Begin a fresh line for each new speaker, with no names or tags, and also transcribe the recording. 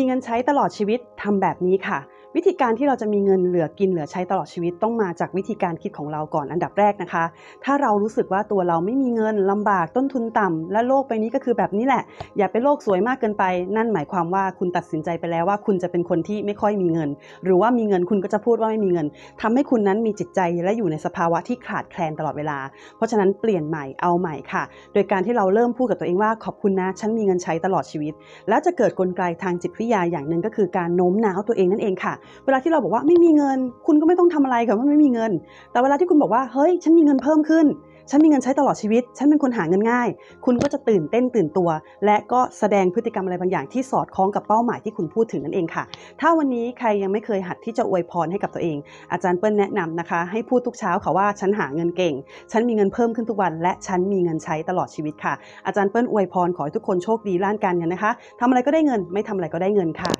มีเงินใช้ตลอดชีวิตทำแบบนี้ค่ะ วิธีการที่เราจะมีเงินเหลือกินเหลือใช้ตลอดชีวิตต้องมาจากวิธีการคิดของเราก่อนอันดับแรกนะคะ ถ้าเรารู้สึกว่าตัวเราไม่มีเงินลำบากต้นทุนต่ำและโลกใบนี้ก็คือแบบนี้แหละ อย่าไปโลกสวยมากเกินไป นั่นหมายความว่าคุณตัดสินใจไปแล้วว่าคุณจะเป็นคนที่ไม่ค่อยมีเงิน หรือว่ามีเงินคุณก็จะพูดว่าไม่มีเงินทำให้คุณนั้นมีจิตใจและอยู่ในสภาวะที่ขาดแคลนตลอดเวลา เพราะฉะนั้นเปลี่ยนใหม่เอาใหม่ค่ะ โดยการที่เราเริ่มพูดกับตัวเองว่าขอบคุณนะฉันมีเงินใช้ตลอดชีวิต แล้วจะเกิดกลไกทางจิตวิทยาอย่างหนึ่งก็คือการโน้มน้าวตัวเองนั่นเองค่ะเวลาที่เราบอกว่าไม่มีเงิน คุณก็ไม่ต้องทำอะไรค่ะว่าไม่มีเงิน แต่เวลาที่คุณบอกว่าเฮ้ยฉันมีเงินเพิ่มขึ้น ฉันมีเงินใช้ตลอดชีวิต ฉันเป็นคนหาเงินง่าย คุณก็จะตื่นเต้นตื่นตัว และก็แสดงพฤติกรรมอะไรบางอย่างที่สอดคล้องกับเป้าหมายที่คุณพูดถึงนั่นเองค่ะ ถ้าวันนี้ใครยังไม่เคยหัดที่จะอวยพรให้กับตัวเอง อาจารย์เปิ้ลแนะนำนะคะ ให้พูดทุกเช้าค่ะว่าฉันหาเงินเก่ง ฉันมีเงินเพิ่มขึ้นทุกวัน และฉันมีเงินใช้ตลอดชีวิตค่ะ อาจารย์เปิ้ลอวยพรขอให้ทุกคนโชคดีด้านการเงินนะคะทำอะไรก็ได้เงินไม่ทำอะไรก็ได้เงินค่ะ